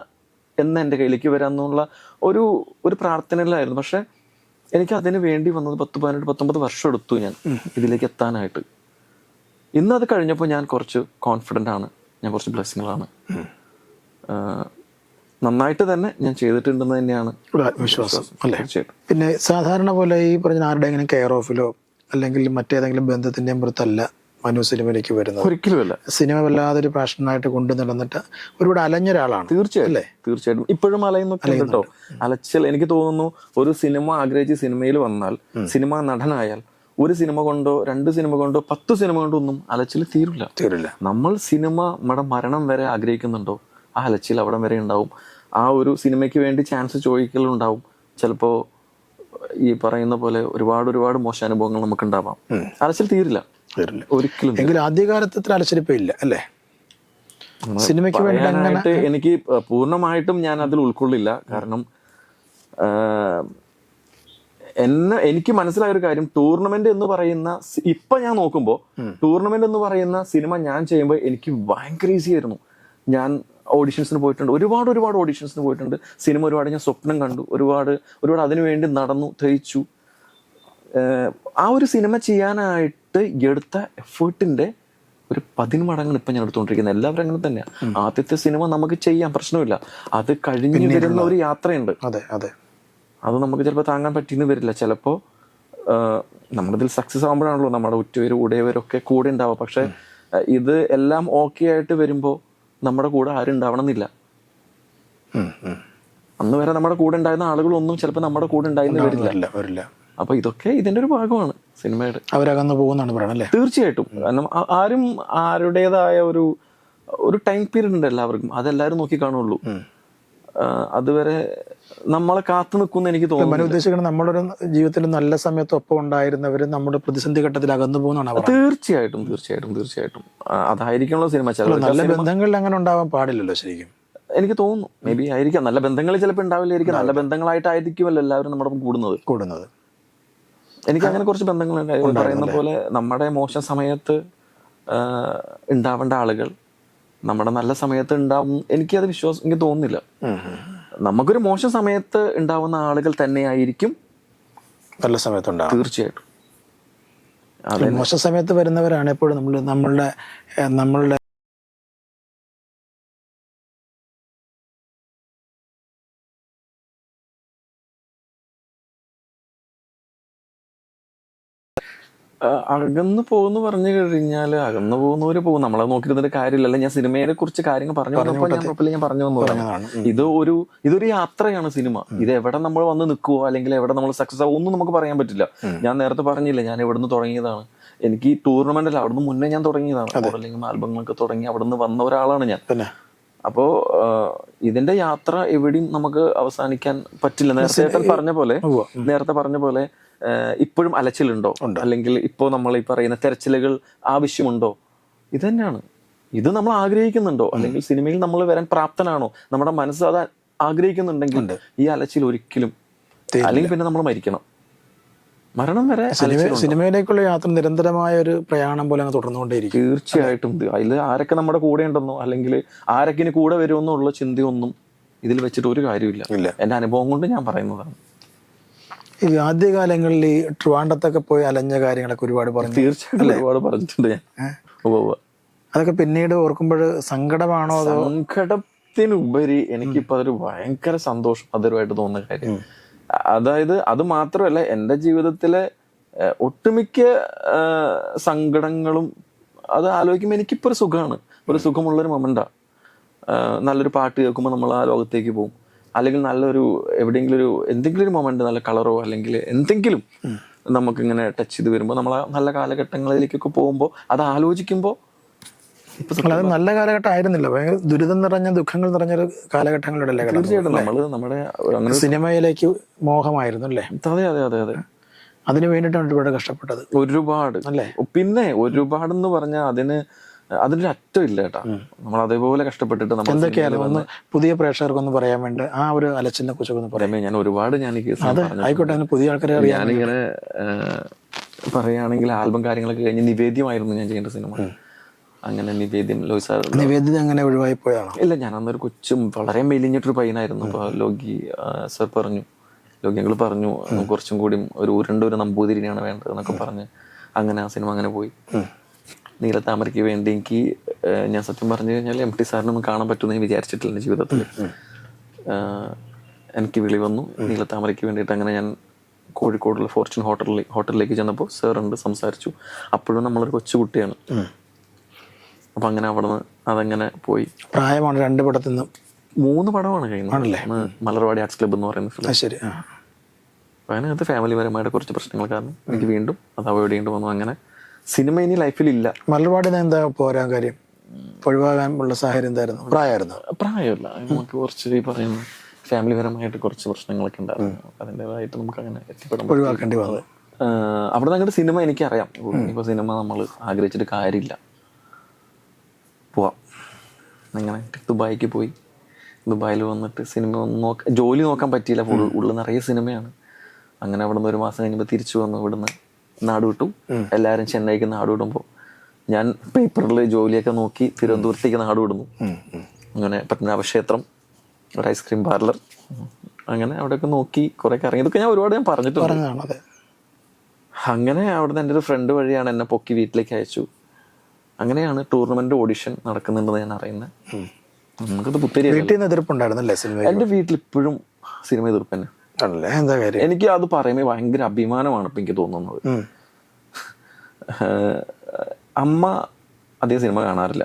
എന്ന് എന്റെ കയ്യിലേക്ക് വരാന്നുള്ള ഒരു ഒരു പ്രാർത്ഥനയിലായിരുന്നു. പക്ഷേ എനിക്ക് അതിന് വേണ്ടി വന്നത് പത്ത് പതിനെട്ട് പത്തൊമ്പത് വർഷം എടുത്തു ഞാൻ ഇതിലേക്ക് എത്താനായിട്ട്. ഇന്ന് അത് കഴിഞ്ഞപ്പോൾ ഞാൻ കുറച്ച് കോൺഫിഡന്റ് ആണ്. ഞാൻ കുറച്ച് ബ്ലെസ്സിങ്ങളാണ് നന്നായിട്ട് തന്നെ ഞാൻ ചെയ്തിട്ടുണ്ടെന്ന് തന്നെയാണ് ഒരു ആത്മവിശ്വാസം അല്ലേ? തീർച്ചയായിട്ടും. പിന്നെ സാധാരണ പോലെ ഈ പറഞ്ഞ ആരുടെയെങ്കിലും കെയർ ഓഫിലോ അല്ലെങ്കിൽ മറ്റേതെങ്കിലും ബന്ധത്തിന്റെ പുറത്തല്ല മനു സിനിമയിലേക്ക് വരുന്നത്. ഒരിക്കലുമല്ല സിനിമ വല്ലാതെ ഒരു പാഷനായിട്ട് കൊണ്ടു നടന്നിട്ട് ഒരുപാട് അലഞ്ഞ ഒരാളാണ് അല്ലേ? തീർച്ചയായിട്ടും. ഇപ്പോഴും അലയുന്നൊക്കെ ഉണ്ട് കേട്ടോ. അലച്ചൽ എനിക്ക് തോന്നുന്നു ഒരു സിനിമ ആഗ്രഹിച്ച് സിനിമയിൽ വന്നാൽ സിനിമ നടനായാൽ ഒരു സിനിമ കൊണ്ടോ രണ്ട് സിനിമ കൊണ്ടോ പത്ത് സിനിമ കൊണ്ടോ ഒന്നും അലച്ചിൽ തീരില്ല. തീരില്ല. നമ്മൾ സിനിമ നമ്മുടെ മരണം വരെ ആഗ്രഹിക്കുന്നുണ്ടോ? ആ അലച്ചിൽ അവിടം വരെ ഉണ്ടാവും. ആ ഒരു സിനിമയ്ക്ക് വേണ്ടി ചാൻസ് ചോദിക്കലുണ്ടാവും ചിലപ്പോൾ ഈ പറയുന്ന പോലെ ഒരുപാട് ഒരുപാട് മോശാനുഭവങ്ങൾ നമുക്ക് ഉണ്ടാവാം അലച്ചിൽ തീരില്ല. ഒരിക്കലും എങ്കിലും ആദ്യകാലത്ത് ഇത്ര ഇല്ല അല്ലേ? സിനിമയ്ക്ക് വേണ്ടി എനിക്ക് പൂർണമായിട്ടും ഞാൻ അതിൽ ഉൾക്കൊള്ളില്ല. കാരണം എന്നെ എനിക്ക് മനസ്സിലായ ഒരു കാര്യം ടൂർണമെന്റ് എന്ന് പറയുന്ന ഇപ്പൊ ഞാൻ നോക്കുമ്പോൾ ടൂർണമെന്റ് എന്ന് പറയുന്ന സിനിമ ഞാൻ ചെയ്യുമ്പോൾ എനിക്ക് ഭയങ്കര ഈസി ആയിരുന്നു. ഞാൻ ഓഡിഷൻസിന് പോയിട്ടുണ്ട്. ഒരുപാട് ഒരുപാട് ഓഡിഷൻസിന് പോയിട്ടുണ്ട്. സിനിമ ഒരുപാട് ഞാൻ സ്വപ്നം കണ്ടു. ഒരുപാട് ഒരുപാട് അതിനു വേണ്ടി നടന്നു തയ്ച്ചു ആ ഒരു സിനിമ ചെയ്യാനായിട്ട് എടുത്ത എഫേർട്ടിന്റെ ഒരു പതിന്മടങ്ങാണ് ഇപ്പം ഞാൻ എടുത്തുകൊണ്ടിരിക്കുന്നത്. എല്ലാവരും അങ്ങനെ തന്നെയാണ് ആദ്യത്തെ സിനിമ നമുക്ക് ചെയ്യാം പ്രശ്നമില്ല. അത് കഴിഞ്ഞു വരുന്ന ഒരു യാത്രയുണ്ട്. അതെ അതെ. അത് നമുക്ക് ചിലപ്പോൾ താങ്ങാൻ പറ്റിയെന്ന് വരില്ല. ചിലപ്പോൾ നമ്മളിതിൽ സക്സസ് ആകുമ്പോഴാണല്ലോ നമ്മുടെ ഉറ്റവരും ഉടയവരൊക്കെ കൂടെ ഉണ്ടാവുക. പക്ഷെ ഇത് എല്ലാം ഓക്കെ ആയിട്ട് വരുമ്പോൾ നമ്മുടെ കൂടെ ആരും ഉണ്ടാവണം എന്നില്ല. അന്ന് വരെ നമ്മുടെ കൂടെ ഉണ്ടായിരുന്ന ആളുകളൊന്നും ചിലപ്പോൾ നമ്മുടെ കൂടെ ഉണ്ടായിരുന്നു വരില്ല വരില്ല. വരില്ല. അപ്പൊ ഇതൊക്കെ ഇതിന്റെ ഒരു ഭാഗമാണ് സിനിമയുടെ. അവരകന്ന് പോകുന്നാണ് പറയണത് തീർച്ചയായിട്ടും. കാരണം ആരും ആരുടേതായ ഒരു ഒരു ടൈം പീരീഡ് ഉണ്ട് എല്ലാവർക്കും. അതെല്ലാവരും നോക്കി കാണുള്ളൂ അതുവരെ നമ്മളെ കാത്തു നിൽക്കുന്ന എനിക്ക് തോന്നുന്നു ഉദ്ദേശിക്കുന്നത് ഉദ്ദേശിക്കുന്നത് നമ്മളൊരു ജീവിതത്തിൽ നല്ല സമയത്ത് ഒപ്പം ഉണ്ടായിരുന്നവർ നമ്മുടെ പ്രതിസന്ധി ഘട്ടത്തിൽ അകന്നു പോകുന്നതാണ് തീർച്ചയായിട്ടും തീർച്ചയായിട്ടും തീർച്ചയായിട്ടും. അതായിരിക്കണല്ലോ സിനിമ. ചില നല്ല ബന്ധങ്ങളിൽ അങ്ങനെ ഉണ്ടാവാൻ പാടില്ലല്ലോ ശരിക്കും. എനിക്ക് തോന്നുന്നു. മേ ബി ആയിരിക്കാം. നല്ല ബന്ധങ്ങൾ ചിലപ്പോൾ ഉണ്ടാവില്ലായിരിക്കും. നല്ല ബന്ധങ്ങളായിട്ടായിരിക്കുമല്ലോ എല്ലാവരും നമ്മുടെ കൂടുന്നത്. കൂടുന്നത്. എനിക്ക് അങ്ങനെ കുറച്ച് ബന്ധങ്ങളുണ്ടായി ഈ പറയുന്ന പോലെ നമ്മുടെ മോശം സമയത്ത് ഉണ്ടാവേണ്ട ആളുകൾ നമ്മുടെ നല്ല സമയത്ത് ഉണ്ടാവും. എനിക്കത് വിശ്വാസം എനിക്ക് തോന്നുന്നില്ല. നമുക്കൊരു മോശം സമയത്ത് ഉണ്ടാവുന്ന ആളുകൾ തന്നെയായിരിക്കും നല്ല സമയത്തുണ്ടാവും തീർച്ചയായിട്ടും. മോശം സമയത്ത് വരുന്നവരാണ് എപ്പോഴും നമ്മൾ നമ്മളുടെ നമ്മളുടെ അകന്നു പോകുന്നു പറഞ്ഞു കഴിഞ്ഞാൽ അകന്നു പോകുന്നവര് പോകും. നമ്മളെ നോക്കിയിരുന്നിട്ട് കാര്യമില്ല ഞാൻ സിനിമയെ കുറിച്ച് കാര്യങ്ങൾ പറഞ്ഞു വന്നപ്പോൾ ഞാൻ ഞാൻ പറഞ്ഞു ഇത് ഒരു ഇതൊരു യാത്രയാണ് സിനിമ. ഇത് എവിടെ നമ്മൾ വന്ന് നിൽക്കുവോ അല്ലെങ്കിൽ എവിടെ നമ്മൾ സക്സസ് ആവും ഒന്നും നമുക്ക് പറയാൻ പറ്റില്ല. ഞാൻ നേരത്തെ പറഞ്ഞില്ല ഞാൻ ഇവിടുന്ന് തുടങ്ങിയതാണ്. എനിക്ക് ഈ ടൂർണമെന്റിൽ അവിടുന്ന് മുന്നേ ഞാൻ തുടങ്ങിയതാണ്. അല്ലെങ്കിൽ ആൽബങ്ങളൊക്കെ തുടങ്ങി അവിടുന്ന് വന്ന ഒരാളാണ് ഞാൻ. അപ്പോ ഇതിന്റെ യാത്ര എവിടെയും നമുക്ക് അവസാനിക്കാൻ പറ്റില്ല. നേരത്തെ പറഞ്ഞ പോലെ നേരത്തെ പറഞ്ഞ പോലെ ഇപ്പോഴും അലച്ചിലുണ്ടോ? അല്ലെങ്കിൽ ഇപ്പോൾ നമ്മൾ ഈ പറയുന്ന തെരച്ചിലുകൾ ആവശ്യമുണ്ടോ? ഇത് തന്നെയാണ് ഇത് നമ്മൾ ആഗ്രഹിക്കുന്നുണ്ടോ? അല്ലെങ്കിൽ സിനിമയിൽ നമ്മൾ വരാൻ പ്രാപ്തനാണോ? നമ്മുടെ മനസ്സ് അത് ആഗ്രഹിക്കുന്നുണ്ടെങ്കിൽ ഈ അലച്ചിൽ ഒരിക്കലും അല്ലെങ്കിൽ പിന്നെ നമ്മൾ മരിക്കണം. മരണം വരെ സിനിമ സിനിമയിലേക്കുള്ള യാത്ര നിരന്തരമായ ഒരു പ്രയാണം പോലെ അങ്ങ് തുടർന്നുകൊണ്ടേയിരിക്കും. തീർച്ചയായിട്ടും. അതിൽ ആരൊക്കെ നമ്മുടെ കൂടെ ഉണ്ടെന്നോ? അല്ലെങ്കിൽ ആരൊക്കെ ഇനി കൂടെ വരുമെന്നോ ഉള്ള ചിന്തയൊന്നും ഇതിൽ വെച്ചിട്ട് ഒരു കാര്യമില്ല. എന്റെ അനുഭവം കൊണ്ട് ഞാൻ പറയുന്നതാണ്. ഈ ആദ്യകാലങ്ങളിൽ ഈ ട്രിവാണ്ടത്തൊക്കെ പോയി അലഞ്ഞ കാര്യങ്ങളൊക്കെ ഒരുപാട് പറഞ്ഞു. തീർച്ചയായിട്ടും ഒരുപാട് പറഞ്ഞിട്ടുണ്ട് ഞാൻ. അതൊക്കെ പിന്നീട് ഓർക്കുമ്പോൾ സങ്കടമാണോ അതോ? സങ്കടത്തിനുപരി എനിക്കിപ്പോ അതൊരു ഭയങ്കര സന്തോഷം അതൊരുമായിട്ട് തോന്നുന്ന കാര്യം. അതായത് അത് മാത്രമല്ല എന്റെ ജീവിതത്തിലെ ഒട്ടുമിക്ക സങ്കടങ്ങളും അത് ആലോചിക്കുമ്പോൾ എനിക്കിപ്പോ ഒരു സുഖമാണ് ഒരു സുഖമുള്ളൊരു മൊമെന്റാ. നല്ലൊരു പാട്ട് കേൾക്കുമ്പോൾ നമ്മൾ ആ ലോകത്തേക്ക് പോകും. അല്ലെങ്കിൽ നല്ലൊരു എവിടെയെങ്കിലും ഒരു എന്തെങ്കിലും ഒരു മൊമെന്റ് നല്ല കളറോ അല്ലെങ്കിൽ എന്തെങ്കിലും നമുക്കിങ്ങനെ ടച്ച് ചെയ്ത് വരുമ്പോൾ നമ്മൾ നല്ല കാലഘട്ടങ്ങളിലേക്കൊക്കെ പോകുമ്പോൾ അത് ആലോചിക്കുമ്പോൾ അത് നല്ല കാലഘട്ടം ആയിരുന്നില്ല. ഭയങ്കര ദുരിതം നിറഞ്ഞ ദുഃഖങ്ങൾ നിറഞ്ഞൊരു കടന്നു തീർച്ചയായിട്ടും നമ്മൾ നമ്മുടെ സിനിമയിലേക്ക് മോഹമായിരുന്നു അല്ലേ? അതെ അതെ അതെ അതെ. അതിന് വേണ്ടിയിട്ടാണ് ഒരുപാട് കഷ്ടപ്പെട്ടത്. ഒരുപാട്. അല്ലേ? പിന്നെ ഒരുപാട് എന്ന് പറഞ്ഞാൽ അതിന് അതിനൊരു അറ്റം ഇല്ല കേട്ടാ. നമ്മൾ അതേപോലെ കഷ്ടപ്പെട്ടിട്ട് നമ്മൾ എന്തൊക്കെയായിരുന്നു ഒന്ന് പുതിയ പ്രേക്ഷകർക്കൊന്ന് പറയാൻ വേണ്ടി ആ ഒരു അലച്ചിനെ കുറിച്ചൊക്കെ ഒന്ന് പറയാം. രമേ, ഞാൻ ഒരുപാട് ഞാൻ ഈ അത് ആയിക്കോട്ടെ അതിന് പുതിയ ആൾക്കാരെ അറിയാം ഞാനിങ്ങനെ പറയുകയാണെങ്കിൽ ആൽബം കാര്യങ്ങളൊക്കെ കഴിഞ്ഞ് നിവേദ്യമായിരുന്നു ഞാൻ ചെയ്യേണ്ട സിനിമ. അങ്ങനെ നിവേദ്യം ലോകി സാർ നിവേദ്യം അങ്ങനെ ഒഴിവായി പോയാണ് ഇല്ല ഞാൻ അന്നൊരു കൊച്ചും വളരെ മെലിഞ്ഞിട്ടൊരു പയ്യനായിരുന്നു. അപ്പൊ ലോകി സാർ പറഞ്ഞു ലോകി ഞങ്ങൾ പറഞ്ഞു കുറച്ചും കൂടി ഒരു ഉരുണ്ട ഒരു നമ്പൂതിരിനെയാണ് വേണ്ടത് എന്നൊക്കെ പറഞ്ഞ് അങ്ങനെ ആ സിനിമ അങ്ങനെ പോയി. നീലത്താമരയ്ക്ക് വേണ്ടി എനിക്ക് ഞാൻ സത്യം പറഞ്ഞു കഴിഞ്ഞാൽ എം ടി സാറിനൊന്നും കാണാൻ പറ്റുമെന്ന് ഞാൻ വിചാരിച്ചിട്ടില്ല എന്റെ ജീവിതത്തിൽ. എനിക്ക് വിളി വന്നു. നീലത്താമരയ്ക്ക് വേണ്ടിയിട്ട് അങ്ങനെ ഞാൻ കോഴിക്കോടുള്ള ഫോർച്യൂൺ ഹോട്ടലിൽ ഹോട്ടലിലേക്ക് ചെന്നപ്പോൾ സാറുണ്ട് സംസാരിച്ചു. അപ്പോഴും നമ്മളൊരു കൊച്ചു കുട്ടിയാണ്. അപ്പൊ അങ്ങനെ അവിടുന്ന് അതങ്ങനെ പോയി. പ്രായമാണ് രണ്ട് പടത്തിൽ നിന്ന്. മൂന്ന് പടമാണ് കഴിയുന്നത് മലർവാടി ആർട്സ് ക്ലബ്ബ് എന്ന് പറയുന്ന ഫിലിം ശരി അപ്പൊ അതിനകത്ത് ഫാമിലി പരമായിട്ട് കുറച്ച് പ്രശ്നങ്ങൾ കാരണം എനിക്ക് വീണ്ടും അത് അവോയ്ഡ് ചെയ്യേണ്ടി വന്നു. അങ്ങനെ സിനിമ ഇനി ലൈഫിൽ ഇല്ല മലർവാടിന് എന്താ പോരാൻ കാര്യം? ഒഴിവാകാനുള്ള സാഹചര്യം എന്തായിരുന്നു? പ്രായമായിരുന്നു? പ്രായമില്ല. നമുക്ക് കുറച്ച് ഈ പറയുന്ന ഫാമിലി പരമായിട്ട് കുറച്ച് പ്രശ്നങ്ങളൊക്കെ ഉണ്ടായിരുന്നു. അതിന്റെതായിട്ട് നമുക്ക് അങ്ങനെ എത്തിപ്പെടാൻ. ഒഴിവാക്കേണ്ടി വന്നത് അവിടെ അങ്ങോട്ട് സിനിമ എനിക്കറിയാം. ഇനിയിപ്പോ സിനിമ നമ്മൾ ആഗ്രഹിച്ചിട്ട് കാര്യമില്ല. പോവാം. അങ്ങനെ ദുബായിക്ക് പോയി. ദുബായിൽ വന്നിട്ട് സിനിമ ഒന്ന് നോക്ക ജോലി നോക്കാൻ പറ്റിയില്ല. ഫുൾ ഉള്ളിൽ നിറയെ സിനിമയാണ്. അങ്ങനെ അവിടെ നിന്ന് ഒരു മാസം കഴിഞ്ഞപ്പോൾ തിരിച്ചു വന്നു ഇവിടുന്ന്. നാട് വിട്ടു എല്ലാവരും ചെന്നൈക്ക് നാട് വിടുമ്പോൾ ഞാൻ പേപ്പറിൽ ജോലിയൊക്കെ നോക്കി തിരുവനന്തപുരത്തേക്ക് നാട് വിടുന്നു അങ്ങനെ പത്മനാഭക്ഷേത്രം ഒരു ഐസ്ക്രീം പാർലർ അങ്ങനെ അവിടെയൊക്കെ നോക്കി കുറെ കറങ്ങി ഇതൊക്കെ ഞാൻ ഒരുപാട് ഞാൻ പറഞ്ഞിട്ടുണ്ട്. അങ്ങനെ അവിടുന്ന് എന്റെ ഒരു ഫ്രണ്ട് വഴിയാണ് എന്നെ പൊക്കി വീട്ടിലേക്ക് അയച്ചു. അങ്ങനെയാണ് ടൂർണമെന്റ് ഓഡിഷൻ നടക്കുന്നുണ്ടെന്ന് ഞാൻ അറിയുന്നത് നമുക്കത് പുത്തരി വീട്ടിൽ നിന്ന് എതിർപ്പുണ്ടായിരുന്നല്ലേ സിനിമ എന്റെ വീട്ടിൽ ഇപ്പോഴും സിനിമ എതിർപ്പ് തന്നെ. ആണല്ലേ? എന്താ കാര്യം? എനിക്ക് അത് പറയുമ്പോൾ ഭയങ്കര അഭിമാനമാണ് ഇപ്പൊ എനിക്ക് തോന്നുന്നത്. അമ്മ അധികം സിനിമ കാണാറില്ല.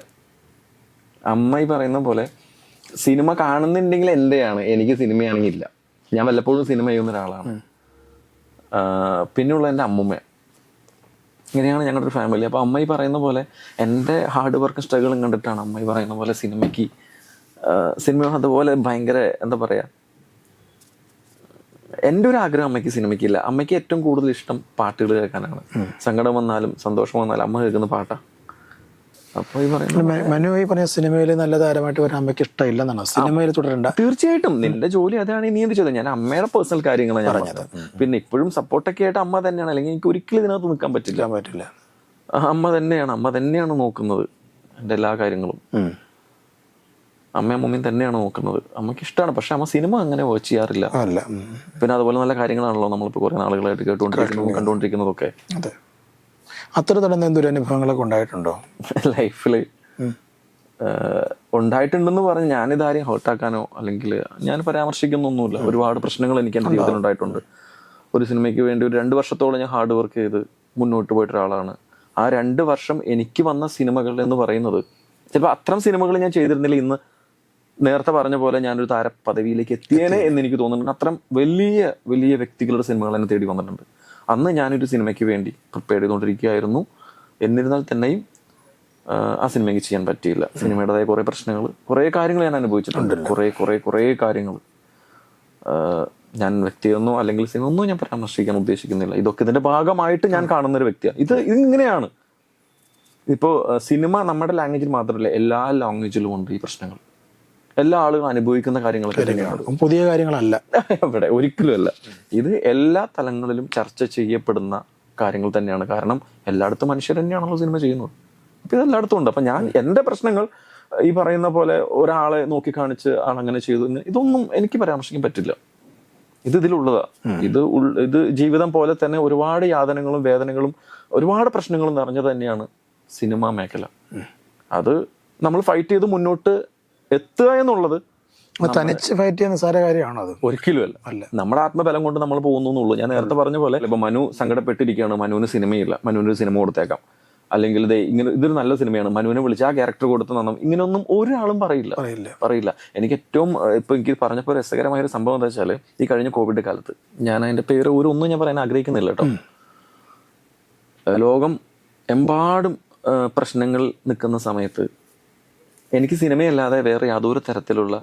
അമ്മ ഈ പറയുന്ന പോലെ സിനിമ കാണുന്നുണ്ടെങ്കിൽ എന്റെയാണ് എനിക്ക് സിനിമയാണെങ്കിൽ ഇല്ല ഞാൻ വല്ലപ്പോഴും സിനിമ ചെയ്യുന്ന ഒരാളാണ്. പിന്നെയുള്ള എന്റെ അമ്മുമ്മ. ഇങ്ങനെയാണ് ഞങ്ങളുടെ ഒരു ഫാമിലി അപ്പോൾ അമ്മ ഈ പറയുന്ന പോലെ എന്റെ ഹാർഡ് വർക്കും സ്ട്രഗിളും കണ്ടിട്ടാണ് അമ്മ ഈ പറയുന്ന പോലെ സിനിമയ്ക്ക് സിനിമ അതുപോലെ ഭയങ്കര എന്താ പറയാ എന്റെ ഒരു ആഗ്രഹം അമ്മയ്ക്ക് സിനിമയ്ക്കില്ല. അമ്മയ്ക്ക് ഏറ്റവും കൂടുതൽ ഇഷ്ടം പാട്ടുകൾ കേൾക്കാനാണ്. സങ്കടം വന്നാലും സന്തോഷം വന്നാലും അമ്മ കേൾക്കുന്ന പാട്ടാ. അപ്പോൾ ഈ പറയുന്ന മനു ഈ പറഞ്ഞ സിനിമയിൽ നല്ല താരമായിട്ട് വരാൻ അമ്മയ്ക്ക് ഇഷ്ടമില്ലെന്നാണ് സിനിമയിൽ തുടരണ്ട. തീർച്ചയായിട്ടും. നിന്റെ ജോലി അതാണ് നീ എന്ത് ചെയ്തത്? ഞാൻ അമ്മയുടെ പേഴ്സണൽ കാര്യങ്ങളാണ് ഞാൻ പറഞ്ഞത്. പിന്നെ ഇപ്പോഴും സപ്പോർട്ടൊക്കെ ആയിട്ട് അമ്മ തന്നെയാണ്. അല്ലെങ്കിൽ എനിക്ക് ഒരിക്കലും ഇതിനകത്ത് നിൽക്കാൻ പറ്റില്ല. പറ്റില്ല. അമ്മ തന്നെയാണ്. അമ്മ തന്നെയാണ് നോക്കുന്നത്. എന്റെ എല്ലാ കാര്യങ്ങളും. അമ്മയും അമ്മയും തന്നെയാണ് നോക്കുന്നത്. അമ്മയ്ക്ക് ഇഷ്ടമാണ് പക്ഷെ അമ്മ സിനിമ അങ്ങനെ വാച്ച് ചെയ്യാറില്ല. അല്ല പിന്നെ അതുപോലെ നല്ല കാര്യങ്ങളാണല്ലോ നമ്മളിപ്പോൾ കുറെ നാളുകളായിട്ട് കേട്ടുകൊണ്ടിരിക്കുന്നതും കണ്ടുകൊണ്ടിരിക്കുന്നതൊക്കെ. അതെ. അത്ര അനുഭവങ്ങളൊക്കെ ഉണ്ടായിട്ടുണ്ടോ? ലൈഫിൽ ഉണ്ടായിട്ടുണ്ടെന്ന് പറഞ്ഞ് ഞാനിത് ആരെയും ഹേർട്ടാക്കാനോ അല്ലെങ്കിൽ ഞാൻ പരാമർശിക്കുന്നൊന്നുമില്ല. ഒരുപാട് പ്രശ്നങ്ങൾ എനിക്ക് എന്റെ ജീവിതത്തിൽ ഉണ്ടായിട്ടുണ്ട്. ഒരു സിനിമയ്ക്ക് വേണ്ടി ഒരു രണ്ട് വർഷത്തോളം ഞാൻ ഹാർഡ് വർക്ക് ചെയ്ത് മുന്നോട്ട് പോയിട്ട് ഒരാളാണ് ആ രണ്ട് വർഷം എനിക്ക് വന്ന സിനിമകൾ എന്ന് പറയുന്നത് ചിലപ്പോൾ അത്തരം സിനിമകൾ ഞാൻ ചെയ്തിരുന്നില്ല. ഇന്ന് നേരത്തെ പറഞ്ഞ പോലെ ഞാനൊരു താര പദവിയിലേക്ക് എത്തിയേനെ. എന്ന് എനിക്ക് തോന്നുന്നുണ്ട്. അത്രയും വലിയ വലിയ വ്യക്തികളുടെ സിനിമകൾ എന്നെ തേടി വന്നിട്ടുണ്ട്. അന്ന് ഞാനൊരു സിനിമയ്ക്ക് വേണ്ടി പ്രിപ്പയർ ചെയ്തുകൊണ്ടിരിക്കുകയായിരുന്നു. എന്നിരുന്നാൽ തന്നെയും ആ, സിനിമയ്ക്ക് ചെയ്യാൻ പറ്റിയില്ല. സിനിമയുടേതായ കുറേ പ്രശ്നങ്ങൾ കുറേ കാര്യങ്ങൾ ഞാൻ അനുഭവിച്ചിട്ടുണ്ട്. കുറേ കുറേ കുറേ കാര്യങ്ങൾ. ഞാൻ വ്യക്തിയൊന്നോ അല്ലെങ്കിൽ സിനിമ ഒന്നും ഞാൻ പരാമർശിക്കാൻ ഉദ്ദേശിക്കുന്നില്ല. ഇതൊക്കെ ഇതിന്റെ ഭാഗമായിട്ട് ഞാൻ കാണുന്ന ഒരു വ്യക്തിയാണ്. ഇത് ഇതിങ്ങനെയാണ്. ഇപ്പോ സിനിമ നമ്മുടെ ലാംഗ്വേജിൽ മാത്രമല്ല എല്ലാ ലാംഗ്വേജിലും ഉണ്ട് ഈ പ്രശ്നങ്ങൾ. എല്ലാ ആളുകളും അനുഭവിക്കുന്ന കാര്യങ്ങളൊക്കെ തന്നെയാണ്. പുതിയ കാര്യങ്ങളല്ല. ഇവിടെ ഒരിക്കലും അല്ല. ഇത് എല്ലാ തലങ്ങളിലും ചർച്ച ചെയ്യപ്പെടുന്ന കാര്യങ്ങൾ തന്നെയാണ്. കാരണം എല്ലായിടത്തും മനുഷ്യർ തന്നെയാണല്ലോ സിനിമ ചെയ്യുന്നത്. അപ്പൊ ഇതെല്ലായിടത്തും ഉണ്ട്. അപ്പൊ ഞാൻ എന്റെ പ്രശ്നങ്ങൾ ഈ പറയുന്ന പോലെ ഒരാളെ നോക്കി കാണിച്ച് അങ്ങനെ ചെയ്തു ഇതൊന്നും എനിക്ക് പരാമർശിക്കാൻ പറ്റില്ല. ഇത് ഇതിലുള്ളതാ. ഇത് ഇത് ജീവിതം പോലെ തന്നെ ഒരുപാട് യാതനകളും വേദനകളും ഒരുപാട് പ്രശ്നങ്ങളും നിറഞ്ഞത് തന്നെയാണ് സിനിമാ മേഖല. അത് നമ്മൾ ഫൈറ്റ് ചെയ്ത് മുന്നോട്ട് എത്തുക എന്നുള്ളത് തനിച്ച് ഫൈറ്റ് ചെയ്യുന്ന സാര കാര്യമാണോ അത്? ഒരിക്കലും അല്ല. അല്ല. നമ്മുടെ ആത്മബലം കൊണ്ട് നമ്മൾ പോകുന്നു എന്നുള്ളൂ. ഞാൻ നേരത്തെ പറഞ്ഞ പോലെ ഇപ്പൊ മനു സങ്കടപ്പെട്ടിരിക്കുകയാണ് മനുവിന് സിനിമയില്ല. മനുവിന് ഒരു സിനിമ കൊടുത്തേക്കാം. അല്ലെങ്കിൽ ദേ ഇങ്ങനെ ഇതൊരു നല്ല സിനിമയാണ്. മനുവിനെ വിളിച്ച് ആ ക്യാരക്ടർ കൊടുത്ത് നന്നും ഇങ്ങനെയൊന്നും ഒരാളും പറയില്ല. പറയില്ല. പറയില്ല. എനിക്ക് ഏറ്റവും ഇപ്പൊ എനിക്ക് പറഞ്ഞപ്പോൾ രസകരമായ ഒരു സംഭവം എന്താ വെച്ചാൽ ഈ കഴിഞ്ഞ കോവിഡ് കാലത്ത് ഞാൻ അതിന്റെ പേര് ഒരു ഒന്നും ഞാൻ പറയാൻ ആഗ്രഹിക്കുന്നില്ല കേട്ടോ. ലോകം എമ്പാടും പ്രശ്നങ്ങൾ നിൽക്കുന്ന സമയത്ത് എനിക്ക് സിനിമയല്ലാതെ വേറെ യാതൊരു തരത്തിലുള്ള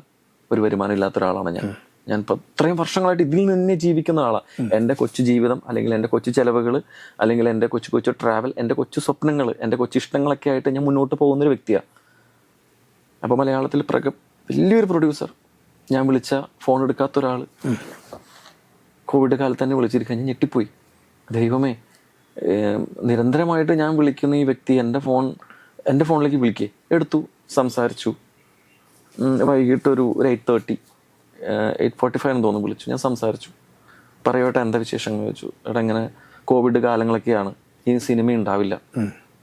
ഒരു വരുമാനം ഇല്ലാത്ത ഒരാളാണ് ഞാൻ. ഞാൻ ഇപ്പൊ ഇത്രയും വർഷങ്ങളായിട്ട് ഇതിൽ നിന്ന് ജീവിക്കുന്ന ആളാണ് എന്റെ കൊച്ചു ജീവിതം അല്ലെങ്കിൽ എന്റെ കൊച്ചു ചിലവുകൾ അല്ലെങ്കിൽ എന്റെ കൊച്ചു കൊച്ചു ട്രാവൽ എന്റെ കൊച്ചു സ്വപ്നങ്ങൾ എന്റെ കൊച്ചു ഇഷ്ടങ്ങളൊക്കെ ആയിട്ട് ഞാൻ മുന്നോട്ട് പോകുന്ന ഒരു വ്യക്തിയാണ് അപ്പോൾ മലയാളത്തിൽ പ്രക വലിയൊരു പ്രൊഡ്യൂസർ ഞാൻ വിളിച്ച ഫോൺ എടുക്കാത്ത ഒരാൾ കോവിഡ് കാലത്ത് തന്നെ വിളിച്ചിരിക്കാൻ ഞാൻ ഞെട്ടിപ്പോയി. ദൈവമേ നിരന്തരമായിട്ട് ഞാൻ വിളിക്കുന്ന ഈ വ്യക്തി എന്റെ ഫോൺ എന്റെ ഫോണിലേക്ക് വിളിക്കേ. എടുത്തു. സംസാരിച്ചു. വൈകിട്ടൊരു വൈകിട്ട് ഒരു ഒരു eight thirty eight forty five എന്ന് തോന്നുന്നു വിളിച്ചു. ഞാൻ സംസാരിച്ചു. പറയോട്ടെ എന്താ വിശേഷങ്ങൾ ചോദിച്ചു. എടാ ഇങ്ങനെ കോവിഡ് കാലങ്ങളൊക്കെയാണ്. ഈ സിനിമ ഉണ്ടാവില്ല.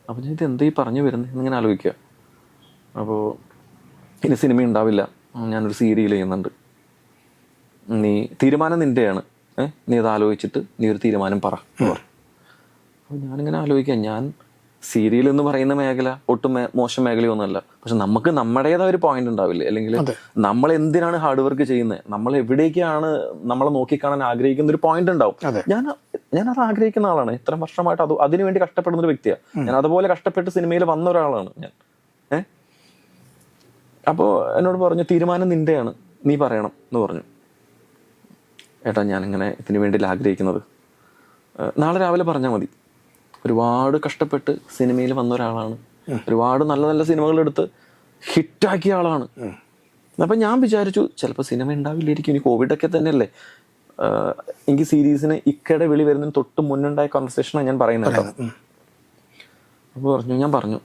അപ്പം ഞാൻ ഇത് എന്താ ഈ പറഞ്ഞു വരുന്നത് എന്നിങ്ങനെ ആലോചിക്കുക. അപ്പോൾ ഇനി സിനിമ ഉണ്ടാവില്ല. ഞാനൊരു സീരിയൽ ചെയ്യുന്നുണ്ട്. നീ തീരുമാനം നിന്റെയാണ് നീ അത് ആലോചിച്ചിട്ട് നീ ഒരു തീരുമാനം പറ അപ്പോൾ ഞാനിങ്ങനെ ആലോചിക്കാം ഞാൻ സീരിയൽ എന്ന് പറയുന്ന മേഖല ഒട്ടും മോശം മേഖലയൊന്നുമല്ല. പക്ഷെ നമുക്ക് നമ്മുടേതായ ഒരു പോയിന്റ് ഉണ്ടാവില്ലേ? അല്ലെങ്കിൽ നമ്മൾ എന്തിനാണ് ഹാർഡ് വർക്ക് ചെയ്യുന്നത്? നമ്മൾ എവിടേക്കാണ് നമ്മളെ നോക്കിക്കാണാൻ ആഗ്രഹിക്കുന്ന ഒരു പോയിന്റ് ഉണ്ടാവും. ഞാൻ ഞാൻ അത് ആഗ്രഹിക്കുന്ന ആളാണ്. ഇത്ര വർഷമായിട്ട് അത് അതിനുവേണ്ടി കഷ്ടപ്പെടുന്ന ഒരു വ്യക്തിയാണ് ഞാൻ അതുപോലെ കഷ്ടപ്പെട്ട് സിനിമയിൽ വന്ന ഒരാളാണ് ഞാൻ. ഏഹ് അപ്പോൾ എന്നോട് പറഞ്ഞു തീരുമാനം നിന്റെയാണ്. നീ പറയണം എന്ന് പറഞ്ഞു. ഏട്ടാ ഞാനിങ്ങനെ ഇതിനു വേണ്ടി ആഗ്രഹിക്കുന്നത്. നാളെ രാവിലെ പറഞ്ഞാൽ മതി. ഒരുപാട് കഷ്ടപ്പെട്ട് സിനിമയിൽ വന്ന ഒരാളാണ്. ഒരുപാട് നല്ല നല്ല സിനിമകൾ എടുത്ത് ഹിറ്റാക്കിയ ആളാണ്. അപ്പൊ ഞാൻ വിചാരിച്ചു ചിലപ്പോൾ സിനിമ ഉണ്ടാവില്ലായിരിക്കും. ഇനി കോവിഡ് ഒക്കെ തന്നെയല്ലേ എനിക്ക് സീരീസിന് ഇക്കയുടെ വിളി വരുന്നതിന് തൊട്ട് മുന്നുണ്ടായ കോൺവെർസേഷനാണ് ഞാൻ പറയുന്നത് കേട്ടോ. അപ്പൊ പറഞ്ഞു ഞാൻ പറഞ്ഞു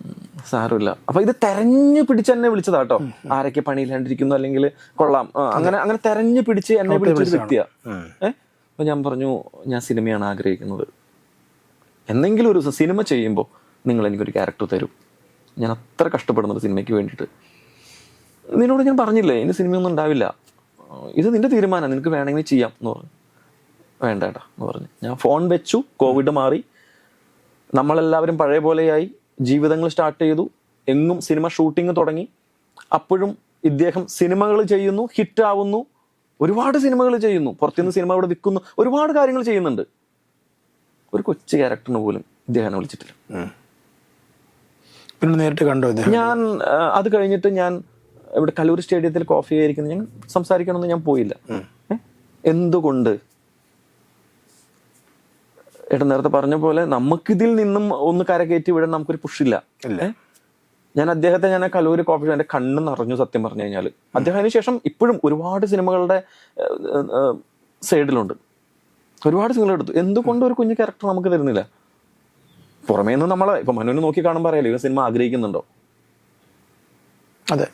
"ഉം, സാരമില്ല. അപ്പൊ ഇത് തെരഞ്ഞു പിടിച്ച് എന്നെ വിളിച്ചതാ കേട്ടോ. ആരൊക്കെ പണിയില്ലാണ്ടിരിക്കുന്നു അല്ലെങ്കിൽ കൊള്ളാം. അങ്ങനെ അങ്ങനെ തെരഞ്ഞു പിടിച്ച് എന്നെ വിളിച്ചൊരു വ്യക്തിയാ. ഏഹ് അപ്പൊ ഞാൻ പറഞ്ഞു ഞാൻ സിനിമയാണ് ആഗ്രഹിക്കുന്നത്. എന്തെങ്കിലും ഒരു സിനിമ ചെയ്യുമ്പോൾ നിങ്ങൾ എനിക്കൊരു ക്യാരക്ടർ തരും. ഞാൻ അത്ര കഷ്ടപ്പെടുന്ന ഒരു സിനിമയ്ക്ക് വേണ്ടിയിട്ട്. നിന്നോട് ഞാൻ പറഞ്ഞില്ലേ ഇനി സിനിമയൊന്നും ഉണ്ടാവില്ല. ഇത് നിന്റെ തീരുമാനം നിനക്ക് വേണമെങ്കിൽ ചെയ്യാം എന്ന് പറഞ്ഞു. വേണ്ട ഏട്ടാ എന്ന് പറഞ്ഞു. ഞാൻ ഫോൺ വെച്ചു കോവിഡ് മാറി. നമ്മളെല്ലാവരും പഴയ പോലെയായി. ജീവിതങ്ങൾ സ്റ്റാർട്ട് ചെയ്തു. എങ്ങും സിനിമ ഷൂട്ടിംഗ് തുടങ്ങി. അപ്പോഴും ഇദ്ദേഹം സിനിമകൾ ചെയ്യുന്നു ഹിറ്റ് ആവുന്നു. ഒരുപാട് സിനിമകൾ ചെയ്യുന്നു. പുറത്തുനിന്ന് സിനിമ ഇവിടെ വിൽക്കുന്നു. ഒരുപാട് കാര്യങ്ങൾ ചെയ്യുന്നുണ്ട്. ഒരു കൊച്ചു ക്യാരക്ടറിന് പോലും ഇദ്ദേഹം വിളിച്ചിട്ടില്ല. പിന്നെ നേരിട്ട് കണ്ടോ ഞാൻ അത് കഴിഞ്ഞിട്ട് ഞാൻ ഇവിടെ കലൂർ സ്റ്റേഡിയത്തിൽ കോഫി ആയിരിക്കുന്ന. ഞാൻ സംസാരിക്കണമെന്ന് ഞാൻ പോയില്ല. എന്തുകൊണ്ട്? ഏട്ടൻ നേരത്തെ പറഞ്ഞ പോലെ നമുക്കിതിൽ നിന്നും ഒന്ന് കരകയറ്റി വിടാൻ നമുക്കൊരു പുഷില്ല. ഞാൻ അദ്ദേഹത്തെ ഞാൻ കലൂര് കോഫി എന്റെ കണ്ണ് നിറഞ്ഞു സത്യം പറഞ്ഞു കഴിഞ്ഞാൽ അദ്ദേഹം അതിനുശേഷം ഇപ്പോഴും ഒരുപാട് സിനിമകളുടെ സൈഡിലുണ്ട്. ഒരുപാട് സിനിമകൾ എടുത്തു. എന്തുകൊണ്ട് ഒരു കുഞ്ഞു ക്യാരക്ടർ നമുക്ക് തരുന്നില്ല? പുറമേ നിന്ന് നമ്മളെ ഇപ്പൊ മനുവിനെ നോക്കി കാണുമ്പോൾ അറിയാലോ ഇവൻ സിനിമ ആഗ്രഹിക്കുന്നുണ്ടോ? അതെ.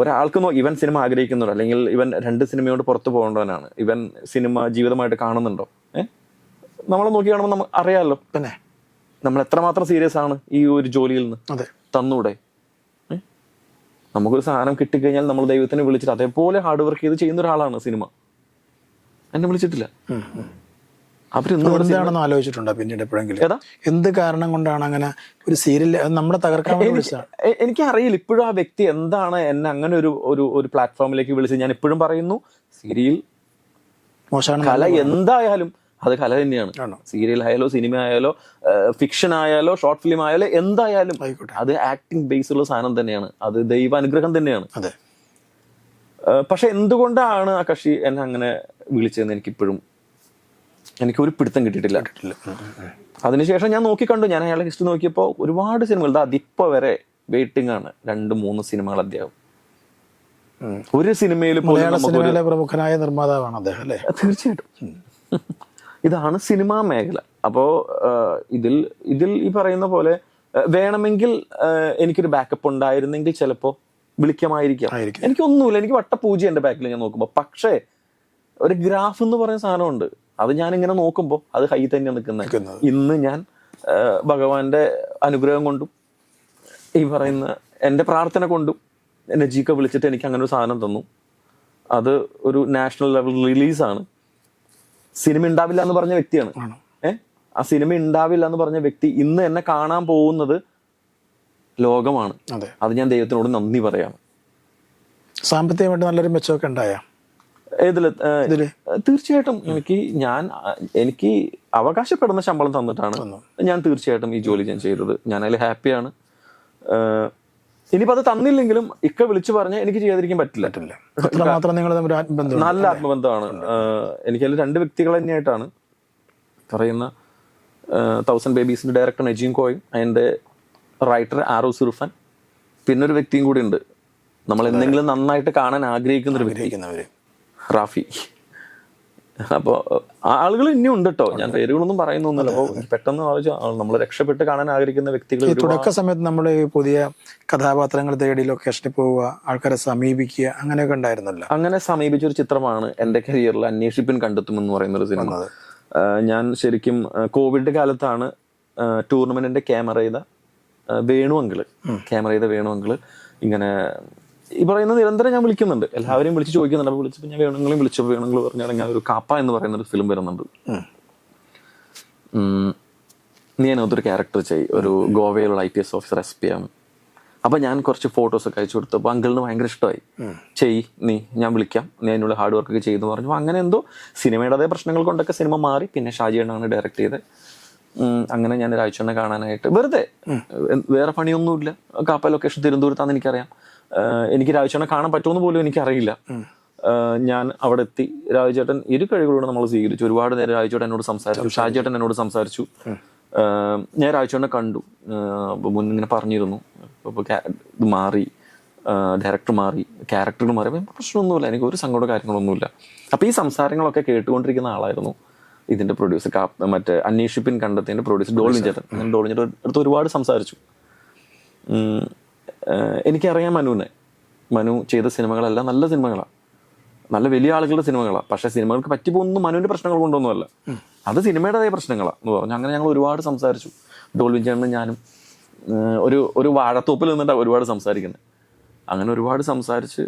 ഒരാൾക്ക് ഇവൻ സിനിമ ആഗ്രഹിക്കുന്നുണ്ടോ? അല്ലെങ്കിൽ ഇവൻ രണ്ട് സിനിമയോട് പുറത്തു പോകേണ്ടവനാണ്. ഇവൻ സിനിമ ജീവിതമായിട്ട് കാണുന്നുണ്ടോ? ഏഹ് നമ്മളെ നോക്കി കാണുമ്പോൾ നമുക്ക് അറിയാമല്ലോ പിന്നെ നമ്മൾ എത്രമാത്രം സീരിയസ് ആണ് ഈ ഒരു ജോലിയിൽ നിന്ന്? അതെ. തന്നൂടെ? നമുക്കൊരു സാധനം കിട്ടിക്കഴിഞ്ഞാൽ നമ്മൾ ദൈവത്തിനെ വിളിച്ചിട്ട് അതേപോലെ ഹാർഡ് വർക്ക് ചെയ്ത് ചെയ്യുന്ന ഒരാളാണ് സിനിമ എന്നെ വിളിച്ചിട്ടില്ല. എന്താണെന്ന് ആലോചിച്ചിട്ടുണ്ടോ പിന്നീട് എപ്പോഴെങ്കിലും? എന്ത് കാരണം കൊണ്ടാണ് അങ്ങനെ ഒരു സീരിയൽ നമ്മുടെ തകർക്കാൻ വേണ്ടി അറിയില്ല ഇപ്പോഴും ആ വ്യക്തി എന്താണ് എന്നെ അങ്ങനെ ഒരു ഒരു ഒരു പ്ലാറ്റ്ഫോമിലേക്ക് വിളിച്ച് ഞാൻ ഇപ്പോഴും പറയുന്നു സീരിയൽ മോശമാണ് കല എന്തായാലും അത് കല തന്നെയാണ്. സീരിയൽ ആയാലോ സിനിമ ആയാലോ ഫിക്ഷൻ ആയാലോ ഷോർട്ട് ഫിലിം ആയാലോ എന്തായാലും അത് ആക്ടിങ് ബേസ് ഉള്ള സാധനം തന്നെയാണ്. അത് ദൈവാനുഗ്രഹം തന്നെയാണ്. പക്ഷെ എന്തുകൊണ്ടാണ് ആ കക്ഷി എന്നെ അങ്ങനെ വിളിച്ചതെന്ന് എനിക്കിപ്പോഴും എനിക്ക് ഒരു പിടുത്തം കിട്ടിയിട്ടില്ല. അതിനുശേഷം ഞാൻ നോക്കിക്കണ്ടു ഞാൻ അയാളെ ഹിസ്റ്ററി നോക്കിയപ്പോൾ ഒരുപാട് സിനിമകൾ. അതിപ്പോ വരെ വെയിറ്റിംഗ് ആണ് രണ്ട് മൂന്ന് സിനിമകൾ അദ്ദേഹം. ഒരു സിനിമയിൽ സിനിമയിലെ പ്രമുഖനായ നിർമ്മാതാവാണ് അദ്ദേഹം അല്ലേ? തീർച്ചയായിട്ടും. ഇതാണ് സിനിമാ മേഖല. അപ്പോ ഇതിൽ ഇതിൽ ഈ പറയുന്ന പോലെ വേണമെങ്കിൽ എനിക്കൊരു ബാക്കപ്പ് ഉണ്ടായിരുന്നെങ്കിൽ ചിലപ്പോ വിളിക്കാമായിരിക്കാം. എനിക്കൊന്നുമില്ല. എനിക്ക് വട്ടപൂജ എന്റെ ബാക്കിൽ ഞാൻ നോക്കുമ്പോ. പക്ഷേ ഒരു ഗ്രാഫ് എന്ന് പറയുന്ന സാധനമുണ്ട്. അത് ഞാൻ ഇങ്ങനെ നോക്കുമ്പോൾ അത് ഹൈ തന്നെ നിൽക്കുന്നത്. ഇന്ന് ഞാൻ ഭഗവാന്റെ അനുഗ്രഹം കൊണ്ടും ഈ പറയുന്ന എന്റെ പ്രാർത്ഥന കൊണ്ടും എന്നെ ജീക്ക വിളിച്ചിട്ട് എനിക്ക് അങ്ങനെ ഒരു സാധനം തന്നു. അത് ഒരു നാഷണൽ ലെവൽ റിലീസാണ്. സിനിമ ഉണ്ടാവില്ല എന്ന് പറഞ്ഞ വ്യക്തിയാണ്? ഏ? ആ സിനിമ ഉണ്ടാവില്ല എന്ന് പറഞ്ഞ വ്യക്തി ഇന്ന് എന്നെ കാണാൻ പോകുന്നത് ലോകമാണ്. അതെ. ഞാൻ ദൈവത്തിനോട് നന്ദി പറയാം സാമ്പത്തികമായിട്ട് നല്ലൊരു മെച്ചമൊക്കെ ഉണ്ടായ? ഇതിൽ? തീർച്ചയായിട്ടും എനിക്ക് ഞാൻ എനിക്ക് അവകാശപ്പെടുന്ന ശമ്പളം തന്നിട്ടാണ് ഞാൻ തീർച്ചയായിട്ടും ഈ ജോലി ഞാൻ ചെയ്തത്. ഞാൻ അതിൽ ഹാപ്പിയാണ്. ഇനിയിപ്പോ അത് തന്നില്ലെങ്കിലും ഇക്ക വിളിച്ചു പറഞ്ഞാൽ എനിക്ക് ചെയ്യാതിരിക്കാൻ പറ്റില്ല. നല്ല ആത്മബന്ധമാണ്. എനിക്ക് അതിൽ രണ്ട് വ്യക്തികൾ തന്നെയായിട്ടാണ് പറയുന്ന തൗസൻഡ് ബേബീസിന്റെ ഡയറക്ടർ നജീം കോയും അതിന്റെ റൈറ്റർ ആറോ സുർഫാൻ പിന്നെ ഒരു വ്യക്തിയും കൂടി ഉണ്ട്. നമ്മൾ എന്തെങ്കിലും നന്നായിട്ട് കാണാൻ ആഗ്രഹിക്കുന്ന ഒരു വ്യക്തി. ആഗ്രഹിക്കുന്നവര്. റാഫി. അപ്പോൾ ആളുകൾ ഇനിയും ഉണ്ട്. കേട്ടോ ഞാൻ പേരുകളൊന്നും പറയുന്നൊന്നുമില്ല അപ്പോൾ പെട്ടെന്ന് നമ്മൾ രക്ഷപ്പെട്ട് കാണാൻ ആഗ്രഹിക്കുന്ന വ്യക്തികൾ തുടക്ക സമയത്ത് നമ്മൾ പുതിയ കഥാപാത്രങ്ങൾ തേടി ലൊക്കേഷനിൽ പോവുക ആൾക്കാരെ സമീപിക്കുക അങ്ങനെയൊക്കെ ഉണ്ടായിരുന്നല്ലോ. അങ്ങനെ സമീപിച്ച ഒരു ചിത്രമാണ് എന്റെ കരിയറിൽ അന്വേഷിപ്പിൻ കണ്ടെത്തുമെന്ന് പറയുന്ന ഒരു സിനിമ ഞാൻ ശരിക്കും കോവിഡ് കാലത്താണ് ടൂർണമെന്റിന്റെ ക്യാമറ ചെയ്ത വേണുവെങ്കിൽ വേണു അങ്കിൾ ക്യാമറ ചെയ്ത വേണു അങ്കിൾ ഇങ്ങനെ ഈ പറയുന്ന നിരന്തരം ഞാൻ വിളിക്കുന്നുണ്ട്. എല്ലാവരെയും വിളിച്ച് ചോദിക്കുന്നുണ്ട്. അപ്പോൾ വിളിച്ചപ്പോൾ ഞാൻ വേണങ്ങളെയും വിളിച്ചു വേണുങ്ങൾ പറഞ്ഞാൽ ഞാൻ ഒരു കാപ്പ എന്ന് പറയുന്ന ഒരു ഫിലിം വരുന്നുണ്ട് നീ അതിനകത്തൊരു ക്യാരക്ടർ ചെയ് ഒരു ഗോവയിലുള്ള I P S officer S P M അപ്പൊ ഞാൻ കുറച്ച് ഫോട്ടോസ് ഒക്കെ അയച്ചു കൊടുത്തു അപ്പൊ അങ്കിളിന് ഭയങ്കര ഇഷ്ടമായി. ചെയ് നീ ഞാൻ വിളിക്കാം. നീ അതിനുള്ള ഹാർഡ് വർക്ക് ഒക്കെ ചെയ്തു പറഞ്ഞു. അങ്ങനെ എന്തോ സിനിമയുടെ അതേ പ്രശ്നങ്ങൾ കൊണ്ടൊക്കെ സിനിമ മാറി. പിന്നെ ഷാജി അണ്ണാണ് ഡയറക്ട് ചെയ്തത്. ഉം, അങ്ങനെ ഞാൻ രാജുണ്ണെ കാണാനായിട്ട് വെറുതെ വേറെ പണിയൊന്നുമില്ല. കാപ്പ ലൊക്കേഷൻ തിരുവനന്തപുരത്താന്ന് എനിക്കറിയാം. എനിക്ക് രാജുണ്ണെ കാണാൻ പറ്റുമെന്ന് പോലും എനിക്കറിയില്ല. ഞാൻ അവിടെ എത്തി. രാജുചേട്ടൻ ഇരു കഴിവുകളോട് നമ്മൾ സ്വീകരിച്ചു. ഒരുപാട് നേരം രാജുചേട്ടൻ എന്നോട് സംസാരിച്ചു. ഷാജേട്ടൻ എന്നോട് സംസാരിച്ചു. ഞാൻ രാജുചേട്ടനെ കണ്ടു. അപ്പോൾ അപ്പൊ മുന്നിങ്ങനെ പറഞ്ഞിരുന്നു. ഇത് മാറി. ഡയറക്ടർ മാറി. ക്യാരക്ടർ മാറി. പ്രശ്നമൊന്നുമില്ല. എനിക്ക് ഒരു സങ്കടമോ കാര്യങ്ങളൊന്നുമില്ല. അപ്പൊ ഈ സംസാരങ്ങളൊക്കെ കേട്ടുകൊണ്ടിരിക്കുന്ന ആളായിരുന്നു. ഇതിന്റെ പ്രൊഡ്യൂസർ മറ്റേ അന്വേഷിപ്പിൻ കണ്ടെത്തിന്റെ പ്രൊഡ്യൂസർ ഡോളിൻ ചേട്ടൻ. ഡോളിൻ ചേട്ടൻ അടുത്ത് ഒരുപാട് സംസാരിച്ചു. എനിക്കറിയാം മനുവിനെ. മനു ചെയ്ത സിനിമകളെല്ലാം നല്ല സിനിമകളാണ് നല്ല വലിയ ആളുകളുടെ സിനിമകളാണ് പക്ഷെ സിനിമകൾക്ക് പറ്റി പോകുന്ന മനുവിന്റെ പ്രശ്നങ്ങൾ കൊണ്ടൊന്നുമല്ല. അത് സിനിമയുടേതായ പ്രശ്നങ്ങളാണ് എന്ന് പറഞ്ഞു. അങ്ങനെ ഞങ്ങൾ ഒരുപാട് സംസാരിച്ചു. ഡോൾവിൻ ചേട്ടനും ഞാനും ഒരു ഒരു വാഴത്തോപ്പിൽ നിന്നിട്ടാണ് ഒരുപാട് സംസാരിക്കുന്നത് അങ്ങനെ ഒരുപാട് സംസാരിച്ച്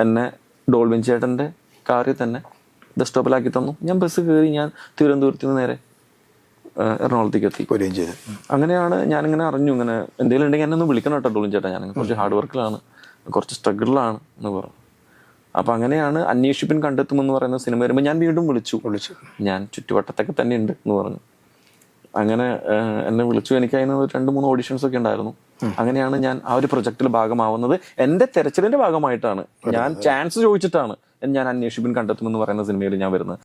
എന്നെ ഡോൾവിൻ ചേട്ടന്റെ കാര്യത്തന്നെ തന്നെ ബസ് സ്റ്റോപ്പിലാക്കി തന്നു. ഞാൻ ബസ് കയറി ഞാൻ തിരുവനന്തപുരത്ത് നിന്ന് നേരെ എറണാകുളത്തേക്ക് എത്തി. ചെയ്തു. അങ്ങനെയാണ് ഞാനിങ്ങനെ അറിഞ്ഞു. ഇങ്ങനെ എന്തെങ്കിലും ഉണ്ടെങ്കിൽ എന്നെ ഒന്ന് വിളിക്കണം കേട്ടോ ഡോളിൻ ചേട്ടാ. ഞാൻ കുറച്ച് ഹാർഡ് വർക്കിലാണ് കുറച്ച് സ്ട്രഗിളിലാണ് എന്ന് പറഞ്ഞു. അപ്പൊ അങ്ങനെയാണ് അന്വേഷിപ്പിൻ കണ്ടെത്തുമെന്ന് പറയുന്ന സിനിമ വരുമ്പോൾ ഞാൻ വീണ്ടും വിളിച്ചു. വിളിച്ചു. ഞാൻ ചുറ്റുവട്ടത്തൊക്കെ തന്നെ ഉണ്ട് എന്ന് പറഞ്ഞു. അങ്ങനെ എന്നെ വിളിച്ചു. എനിക്ക് അതിന് രണ്ട് മൂന്ന് ഓഡിഷൻസ് ഒക്കെ ഉണ്ടായിരുന്നു. അങ്ങനെയാണ് ഞാൻ ആ ഒരു പ്രൊജക്റ്റിൽ ഭാഗമാവുന്നത്. എന്റെ തെരച്ചിലിന്റെ ഭാഗമായിട്ടാണ്. ഞാൻ ചാൻസ് ചോദിച്ചിട്ടാണ് ഞാൻ അന്വേഷിപ്പിൻ കണ്ടെത്തുമെന്ന് പറയുന്ന സിനിമയിൽ ഞാൻ വരുന്നത്.